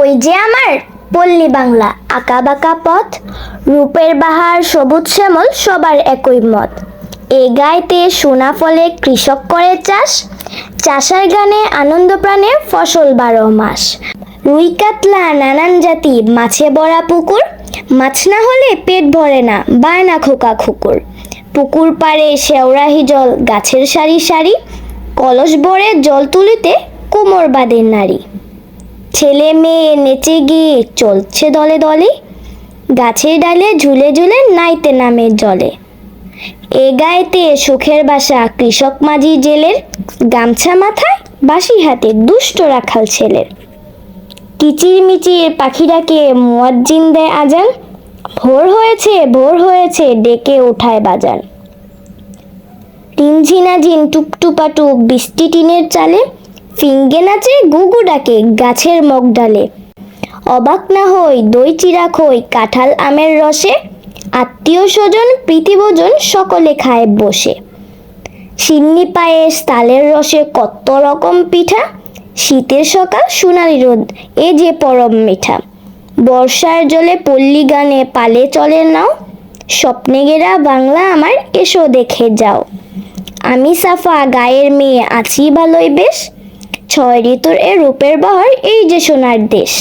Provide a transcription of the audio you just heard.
ওই যে আমার পল্লী বাংলা, আঁকা বাঁকা পথ, রূপের বাহার, সবুজ শ্যামল, সবার একই মত। এ গাইতে সোনা ফলে কৃষক করে চাষ, চাষার গানে আনন্দ প্রাণে ফসল বারো মাস। রুই কাতলা নানান জাতি, মাছে ভরা পুকুর, মাছ না হলে পেট ভরে না বায়না খোকা খুকুর। পুকুর পাড়ে শেওরাহি জল, গাছের সারি সারি, কলস ভরে জল তুলিতে কোমর বাঁধেন নারী। ছেলে মেয়ে নেচে গিয়ে চলছে দলে দলে, গাছের ডালে ঝুলে ঝুলে নাইতে নামে জলে। এ গায়েতে সুখের বাসা কৃষক মাঝি জেলের, গামছা মাথায় বাসি হাতে দুষ্ট রাখাল ছেলের। কিচির মিচির পাখিরাকে মুয়াজ্জিন দেয় আজান, ভোর হয়েছে ভোর হয়েছে ডেকে ওঠায় বাজান। টিনঝিনাঝিন টুপটুপাটুপ বৃষ্টি টিনের চালে ফিঙ্গে নাচে গুগু ডাকে গাছের মগ ডালে। অবাক না হই দই চিরা খই কাঁঠাল আমের রসে, আত্মীয় স্বজন, প্রীতিভোজন সকলে খায় বসে। সিন্নি পায়েস তালের রসে কত রকম পিঠা, শীতের সকাল সোনালি রোদ, এ যে পরম মিঠা। বর্ষার জলে পল্লী গানে পালে চলে নাও, স্বপ্নে গেরা বাংলা আমার এসো দেখে যাও। আমি সাফা গায়ের মেয়ে, আছি ভালোই বেশ ছয় ঋতুর এ রূপের বাহার এই যে সোনার দেশ।